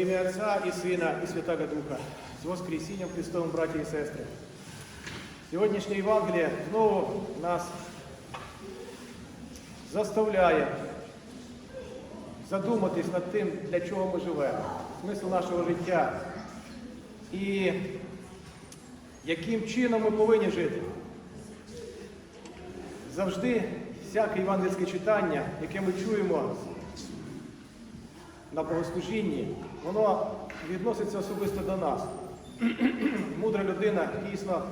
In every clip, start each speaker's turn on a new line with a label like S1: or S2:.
S1: ім'я Отця і Сина, і Святого Духа, з Воскресінням Христовим, браті і сестри. Сьогоднішнє Євангеліє знову нас заставляє задуматись над тим, для чого ми живемо, смисл нашого життя і яким чином ми повинні жити. Завжди всяке євангельське читання, яке ми чуємо на богослужінні, воно відноситься особисто до нас. Мудра людина дійсно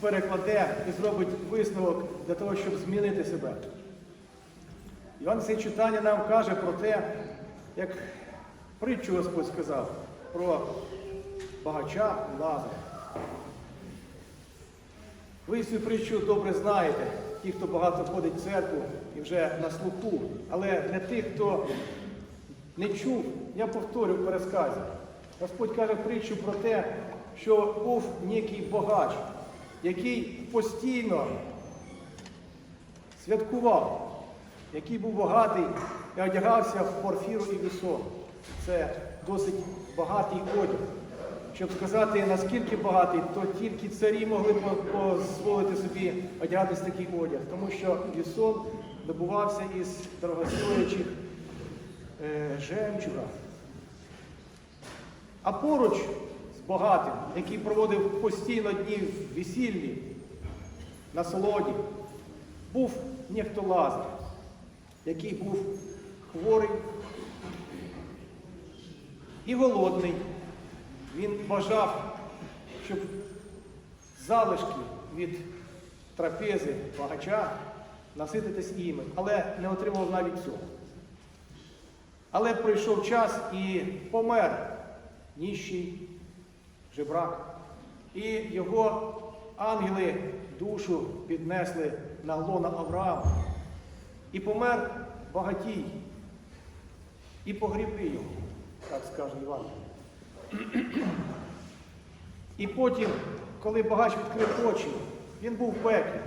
S1: перекладе і зробить висновок для того, щоб змінити себе. Іван читання нам каже про те, як притчу Господь сказав про багача Лазаря. Ви цю притчу добре знаєте, ті, хто багато ходить в церкву і вже на слуху. Але для тих, хто не чув, я повторю в пересказі. Господь каже притчу про те, що був некий богач, який постійно святкував, який був багатий і одягався в порфіру і вісон. Це досить багатий одяг. Щоб сказати, наскільки багатий, то тільки царі могли дозволити собі одягатись такий одяг, тому що вісон добувався із дорогостоячих жемчуга. А поруч з багатим, який проводив постійно дні в весіллі, на солоді, був ніхто Лазар, який був хворий і голодний. Він бажав, щоб залишки від трапези багача насититись іми, але не отримав навіть цього. Але пройшов час і помер ніщий жебрак. І його ангели душу піднесли на лона Авраама. І помер багатій. І погрібли його, так скаже Іван. І потім, коли багач відкрив очі, він був в пеклі.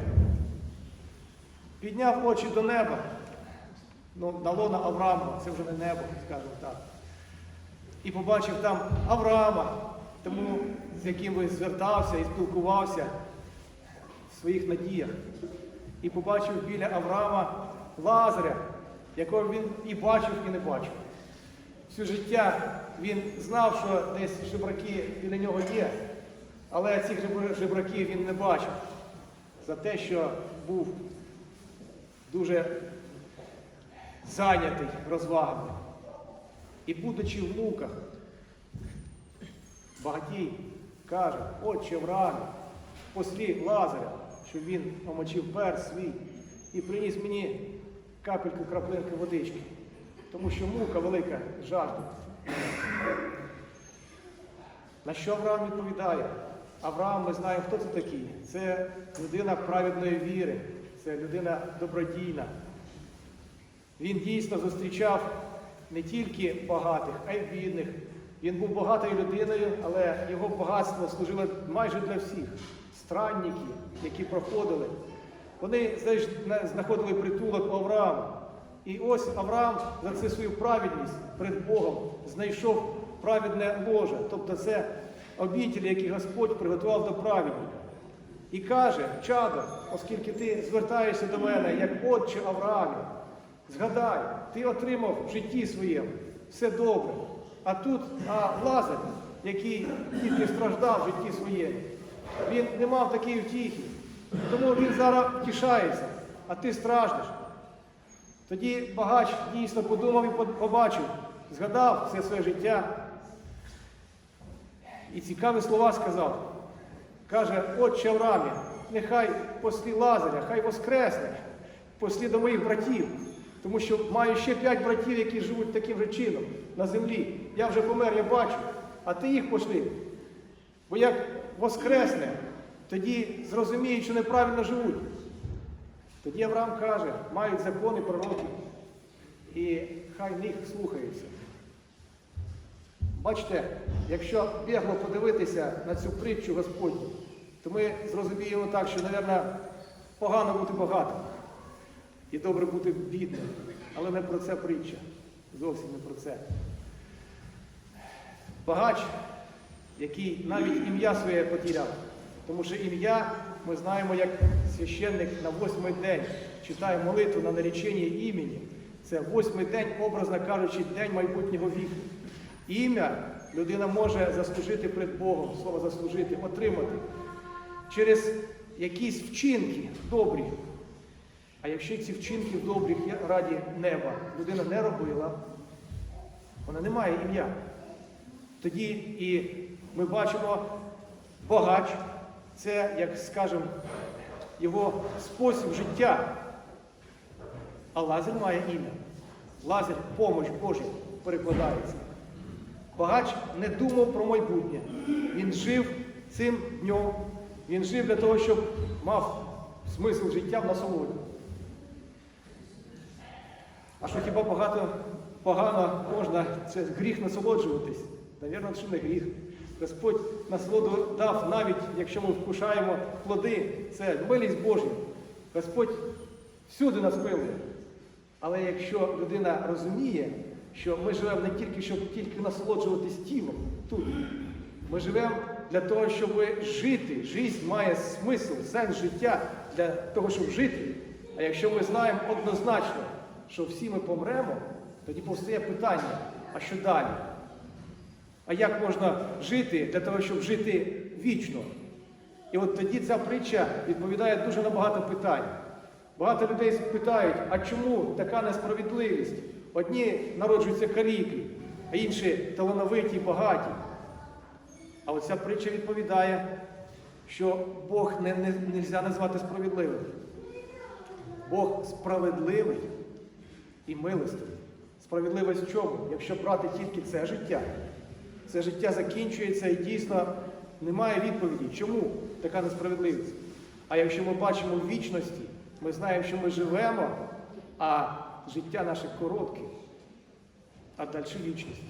S1: Підняв очі до неба. Ну, на лона Авраама, це вже не небо, скажімо так. І побачив там Авраама, тому з яким він звертався і спілкувався в своїх надіях. І побачив біля Авраама Лазаря, якого він і бачив, і не бачив. Все життя він знав, що десь жебраки біля нього є, але цих жебраків він не бачив за те, що був дуже зайнятий розвагами. І будучи в муках, багатій каже, отче Авраамі, послі Лазаря, щоб він омочив перс свій і приніс мені капельку краплинки водички, тому що мука велика жажда. На що Авраам відповідає? Авраам, ми знаємо, хто це такий. Це людина праведної віри, це людина добродійна. Він дійсно зустрічав не тільки багатих, а й бідних. Він був багатою людиною, але його багатство служило майже для всіх. Странники, які проходили, вони знаходили притулок у Авраама. І ось Авраам за це свою праведність перед Богом знайшов праведне ложе, тобто це обітель, які Господь приготував до праведника. І каже, чадо, оскільки ти звертаєшся до мене, як отче Авраамі, згадай, ти отримав в житті своєму все добре. А тут а Лазар, який тільки страждав в житті своєму, він не мав такої втіхи. Тому він зараз втішається, а ти страждеш. Тоді багач дійсно подумав і побачив, згадав все своє життя. І цікаві слова сказав. Каже, отче Аврамі, нехай послі Лазаря, хай воскресне, послі до моїх братів. Тому що маю ще п'ять братів, які живуть таким же чином на землі. Я вже помер, я бачу, а ти їх пошли. Бо як воскресне, тоді зрозуміють, що неправильно живуть. Тоді Авраам каже, мають закони пророки, і хай них слухаються. Бачите, якщо бігло подивитися на цю притчу Господню, то ми зрозуміємо так, що, мабуть, погано бути багатим і добре бути бідним. Але не про це притча. Зовсім не про це. багач, який навіть ім'я своє потеряв. Тому що ім'я ми знаємо, як священник на восьмий день читає молитву на наречення імені. Це восьмий день, образно кажучи, день майбутнього віку. Ім'я людина може заслужити перед Богом, слово заслужити, отримати через якісь вчинки добрі. А якщо ці вчинки добрі є раді неба людина не робила, вона не має ім'я. Тоді і ми бачимо богач, це, як скажемо, його спосіб життя. А Лазар має ім'я. Лазар помощ Божа перекладається. Багач не думав про майбутнє. Він жив цим днем. Він жив для того, щоб мав смисл життя в насолоді. А що хіба багато погано можна це гріх насолоджуватись? Навірно, що не гріх. Господь насолоду дав, навіть якщо ми вкушаємо плоди, це милість Божа. Господь всюди нас милує. Але якщо людина розуміє, що ми живемо не тільки, щоб тільки насолоджуватись тілом тут, ми живемо для того, щоб жити. Життя має смисл, сенс життя для того, щоб жити. А якщо ми знаємо однозначно, що всі ми помремо, тоді повстає питання, а що далі? А як можна жити для того, щоб жити вічно? І от тоді ця притча відповідає дуже на багато питань. Багато людей питають, а чому така несправедливість? Одні народжуються каліки, а інші талановиті, багаті. А оця притча відповідає, що Бог не, не, нельзя назвати справедливим. Бог справедливий і милостивий. Справедливість в чому? Якщо брати тільки це життя, це життя закінчується і дійсно немає відповіді, чому така несправедливість. А якщо ми бачимо в вічності, ми знаємо, що ми живемо, а життя наше коротке, а далі вічність.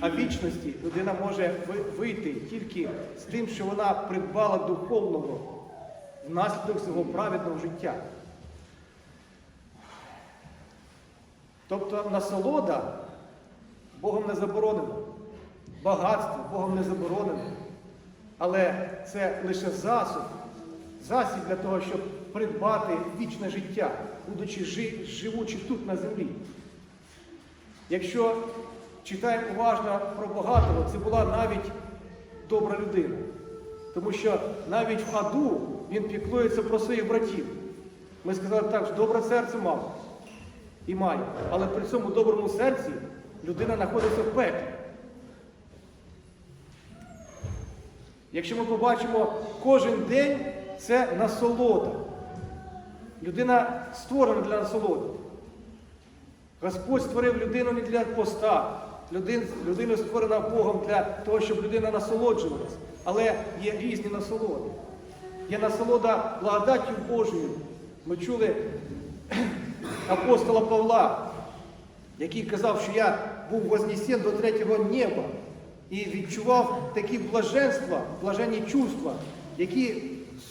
S1: А в вічності людина може вийти тільки з тим, що вона придбала духовного внаслідок свого праведного життя. Тобто насолода Богом не заборонена, багатство Богом не заборонено. Але це лише засіб, засіб для того, щоб придбати вічне життя, будучи жи- живучи тут на землі. Якщо читаємо уважно про багатого, це була навіть добра людина. Тому що навіть в аду він піклується про своїх братів. Ми сказали так, що добре серце мав і має. Але при цьому доброму серці людина знаходиться в пеклі. Якщо ми побачимо кожен день, це насолода. Людина створена для насолоди. Господь створив людину не для поста. Людина створена Богом для того, щоб людина насолоджувалась. Але є різні насолоди. Є насолода благодаттю Божою. Ми чули апостола Павла, який казав, що я був вознесен до третього неба і відчував такі блаженства, блаженні чувства, які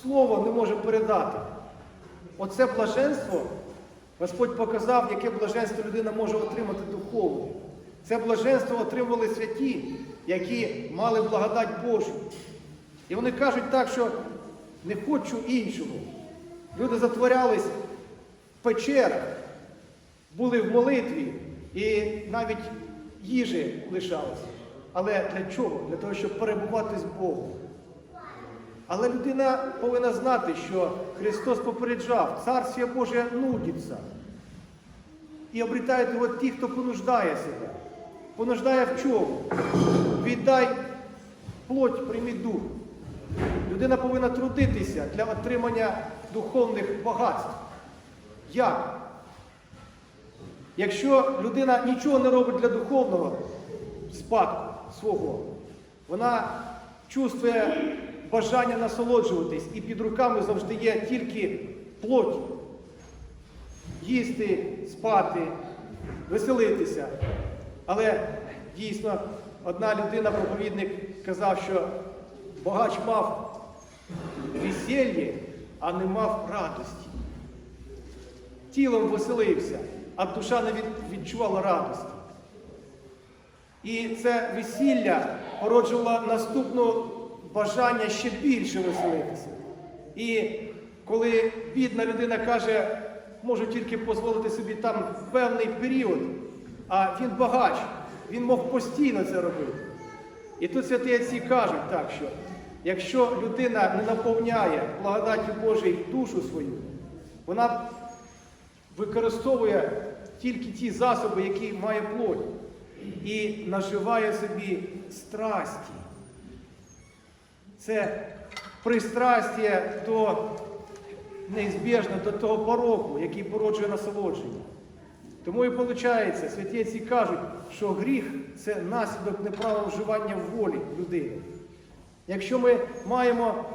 S1: слово не може передати. Оце блаженство Господь показав, яке блаженство людина може отримати духовно. Це блаженство отримували святі, які мали благодать Божу. І вони кажуть так, що не хочу іншого. Люди затворялись в печерах, були в молитві і навіть їжі лишалося. Але для чого? Для того, щоб перебувати з Богом. Але людина повинна знати, що Христос попереджав, Царствие Боже нудиться. І обрітають його ті, хто понуждає себе. Понуждає в чому? Віддай плоть, прийми дух. Людина повинна трудитися для отримання духовних багатств. Як? Якщо людина нічого не робить для духовного спадку свого, вона чувствує бажання насолоджуватись, і під руками завжди є тільки плоть. Їсти, спати, веселитися. Але дійсно одна людина, проповідник, казав, що богач мав весілля, а не мав радості. Тілом веселився, а душа не відчувала радості. І це весілля породжувало наступну бажання ще більше веселитися. І коли бідна людина каже, можу тільки дозволити собі там певний період, а він багач, він мог постійно це робити. І тут святі отці кажуть так, що якщо людина не наповняє благодаттю Божої душу свою, вона використовує тільки ті засоби, які має плоть, і наживає собі страсті. Це пристрастя до неізбіжно до того пороку, який породжує насолодження. Тому і виходить, святі отці кажуть, що гріх це наслідок неправого вживання волі людини. Якщо ми маємо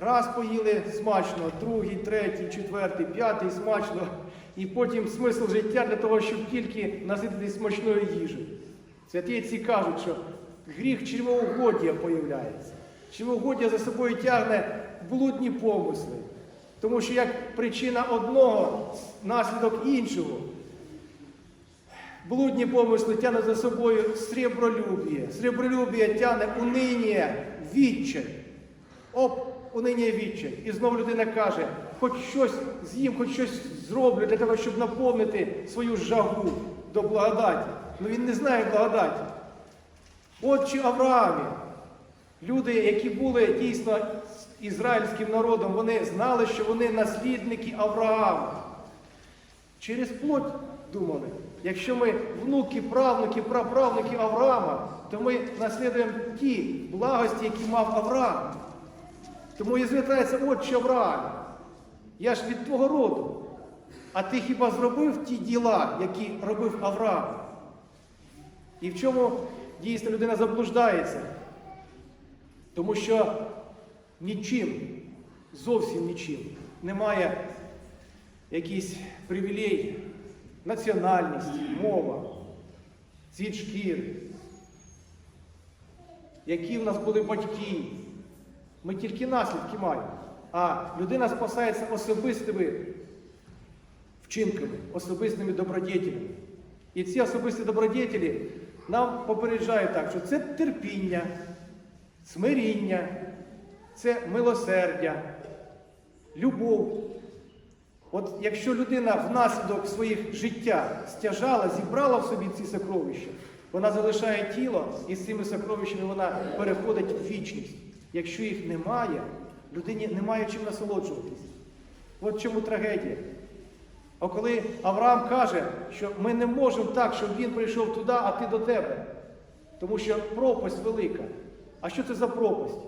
S1: раз поїли смачно, другий, третій, четвертий, п'ятий смачно, і потім смисл життя для того, щоб тільки насититись смачною їжею. Святі кажуть, що гріх чревоугоддя появляється. Чревоугоддя за собою тягне блудні помисли. Тому що як причина одного, наслідок іншого. Блудні помисли тягнуть за собою сребролюбіє. Сребролюбіє тягне униння, відчай. Униння відчай. І знову людина каже, хоч щось з'їм, хоч щось зроблю для того, щоб наповнити свою жагу до благодаті. Ну він не знає благодаті. Отче Авраамі, люди, які були дійсно ізраїльським народом, вони знали, що вони наслідники Авраама. Через плоть думали, якщо ми внуки, правнуки, праправнуки Авраама, то ми наслідуємо ті благості, які мав Авраам. Тому і звертається отче Авраам. Я ж від твого роду. А ти хіба зробив ті діла, які робив Авраам? І в чому дійсно людина заблуждається? Тому що нічим, зовсім нічим немає якийсь привілей, національність, мова, цвіт шкіри, які в нас були батьки. Ми тільки наслідки маємо. А людина спасається особистими вчинками, особистими добродетелями. І ці особисті добродетелі нам попереджають так, що це терпіння, смиріння, це милосердя, любов. От якщо людина внаслідок своїх життя стяжала, зібрала в собі ці сокровища, вона залишає тіло і з цими сокровищами вона переходить в вічність. Якщо їх немає, людині немає чим насолоджуватись. От чому трагедія. А коли Авраам каже, що ми не можемо так, щоб він прийшов туди, а ти до тебе. Тому що пропасть велика. А що це за пропасть?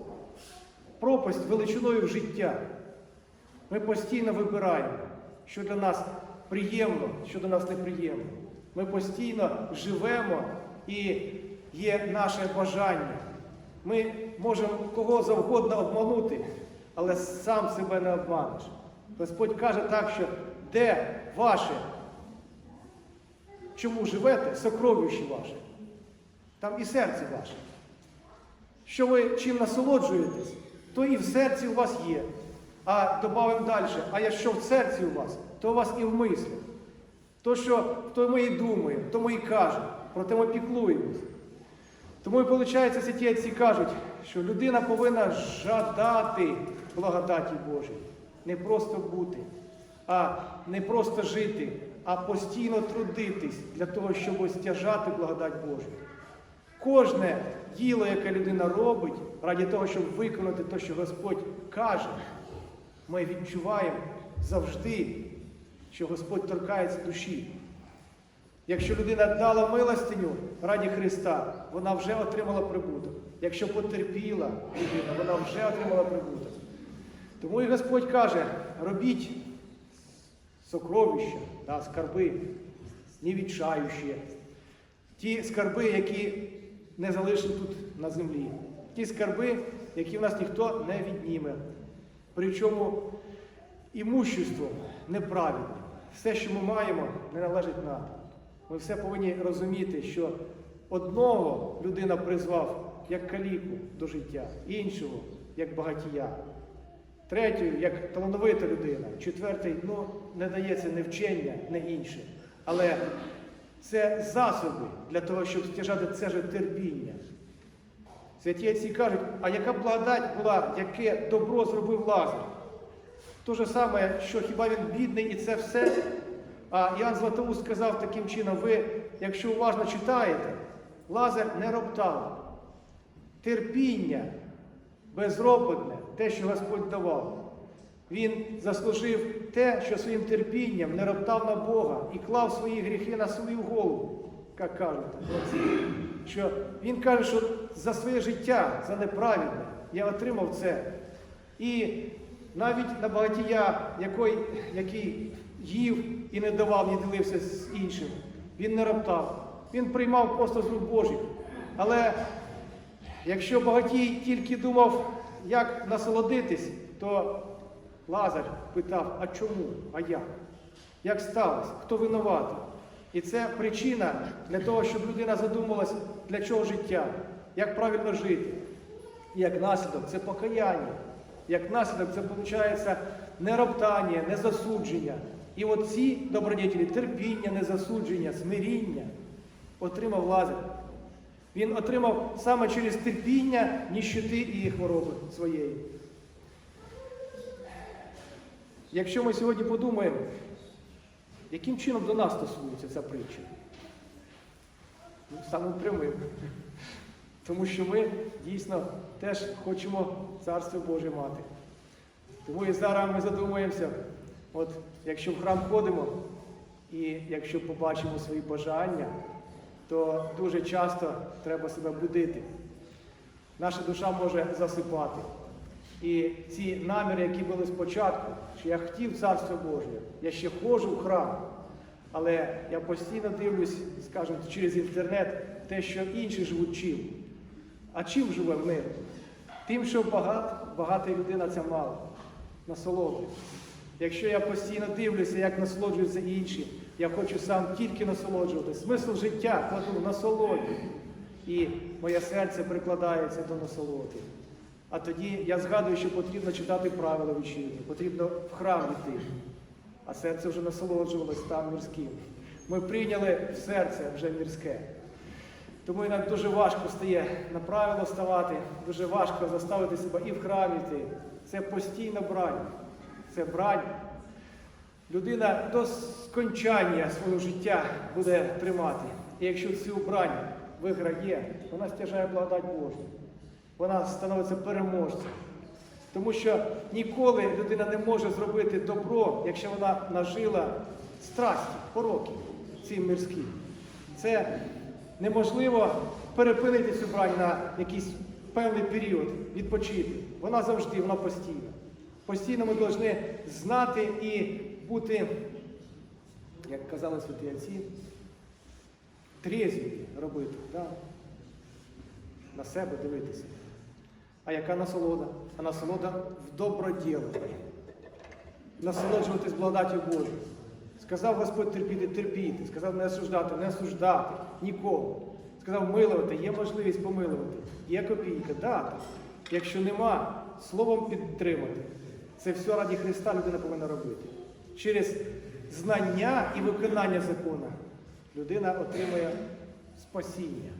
S1: Пропасть величиною в життя. Ми постійно вибираємо, що для нас приємно, що для нас неприємно. Ми постійно живемо і є наше бажання. Ми можемо кого завгодно обманути, але сам себе не обманеш. Господь каже так, що де ваше, чому живете, сокровище ваше, там і серце ваше. Що ви чим насолоджуєтесь, то і в серці у вас є. А додаємо далі, а якщо в серці у вас, то у вас і в мислі. То, що то ми і думаємо, то ми і кажемо, проте ми піклуємось. Тому і виходить, святі кажуть, що людина повинна жадати благодаті Божої. Не просто бути, а не просто жити, а постійно трудитись для того, щоб стяжати благодать Божу. Кожне діло, яке людина робить, раді того, щоб виконати те, що Господь каже, ми відчуваємо завжди, що Господь торкається душі. Якщо людина дала милостиню раді Христа, вона вже отримала прибуток. Якщо потерпіла людина, вона вже отримала прибуток. Тому і Господь каже, робіть сокровища, да, скарби, невідчаючі, ті скарби, які не залишили тут на землі, ті скарби, які в нас ніхто не відніме. Причому імущество неправильне. Все, що ми маємо, не належить нам. Ми все повинні розуміти, що одного людина призвав як каліку до життя, іншого як багатія, третього як талановита людина, четвертий ну, не дається не вчення, не інше. Але це засоби для того, щоб стяжати це ж терпіння. Святі отці кажуть, а яка благодать була, яке добро зробив Лазар? То же саме, що хіба він бідний і це все? А Іоанн Златоуст сказав таким чином, ви, якщо уважно читаєте, Лазар не роптав. Терпіння безропотне, те, що Господь давав. Він заслужив те, що своїм терпінням не роптав на Бога і клав свої гріхи на свою голову, як кажуть. Що він каже, що за своє життя, за неправедне, я отримав це. І навіть на багатія, який їв і не давав, не ділився з іншим, він не роптав. Він приймав просто рук Божих. Але якщо багатій тільки думав, як насолодитись, то Лазар питав, а чому? А як? Як сталося? Хто винуватий? І це причина для того, щоб людина задумалась, для чого життя, як правильно жити. І як наслідок це покаяння. Як наслідок це виходить не роптання, не засудження. І от ці добродетелі терпіння, незасудження, смиріння отримав Лазар. Він отримав саме через терпіння ніщити і хвороби своєї. Якщо ми сьогодні подумаємо, яким чином до нас стосується ця притча? Ну, Самим прямим. Тому що ми дійсно теж хочемо Царство Боже мати. Тому і зараз ми задумуємося, от якщо в храм ходимо, і якщо побачимо свої бажання, то дуже часто треба себе будити. Наша душа може засипати. І ці наміри, які були спочатку, що я хотів Царство Боже, я ще ходжу в храм, але я постійно дивлюсь, скажімо, через інтернет те, що інші живуть чим. А чим живе мир? Тим, що багат, багата людина це мало. Насолоди. Якщо я постійно дивлюся, як насолоджуються інші, я хочу сам тільки насолоджуватися. Смисл життя кладу в насолоді. І моє серце прикладається до насолоди. А тоді я згадую, що потрібно читати правила вечірні, потрібно в храм йти. А серце вже насолоджувалось там мірським. Ми прийняли в серце вже мірське. Тому інакше дуже важко стає на правило ставати, дуже важко заставити себе і в храм йти. Це постійна брань. Це брань. Людина до скончання свого життя буде тримати. І якщо цю брань виграє, вона стяжає благодать Божу. Вона становиться переможцем. Тому що ніколи людина не може зробити добро, якщо вона нажила страсті, пороки ці мирські. Це неможливо перепинити цю брань на якийсь певний період, відпочити. Вона завжди, вона постійна. Постійно ми повинні знати і бути, як казали святі отці, трезві робити, да? на себе дивитися. А яка насолода? А насолода в доброділенні. Насолоджуватись благодаттю Божою. Сказав Господь терпіти, терпіти. Сказав не осуждати, не осуждати нікого. Сказав милувати, є можливість помилувати, є копійка, дати. Якщо нема, словом підтримати. Це все раді Христа людина повинна робити. Через знання і виконання закону людина отримує спасіння.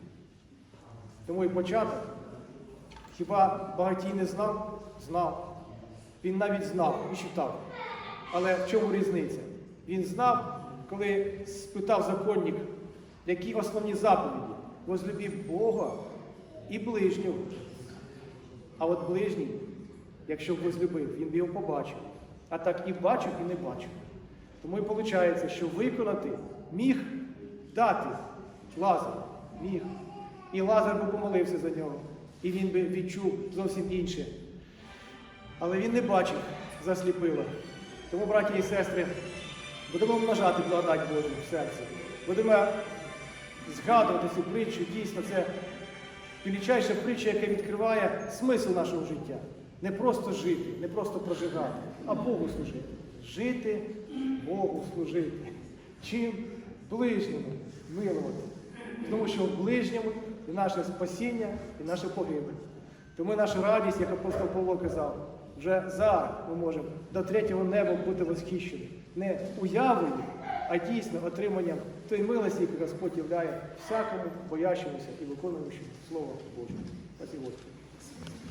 S1: Тому і початок. Хіба багатій не знав? Знав. Він навіть знав і читав. Але в чому різниця? Він знав, коли спитав законник, які основні заповіді. Возлюбів Бога і ближнього. А от ближній, якщо б возлюбив, він б його побачив. А так і бачив, і не бачив. Тому і виходить, що виконати міг дати Лазар. Міг. І Лазар би помолився за нього. І він би відчув зовсім інше. Але він не бачив, засліпило. Тому, браті і сестри, будемо множати благодать Божу в серці. Будемо згадувати цю притчу. Дійсно, це величайша притча, яка відкриває смисл нашого життя. Не просто жити, не просто проживати, а Богу служити. Жити, Богу служити. Чим ближньому милувати. Тому що в ближньому і наше спасіння, і наша погибель. Тому наша радість, як апостол Павло казав, вже зараз ми можемо до третього неба бути восхищені. Не уявою, а дійсно отриманням тої милості, яку Господь являє всякому боящомуся і виконуючому Слово Боже. Отже,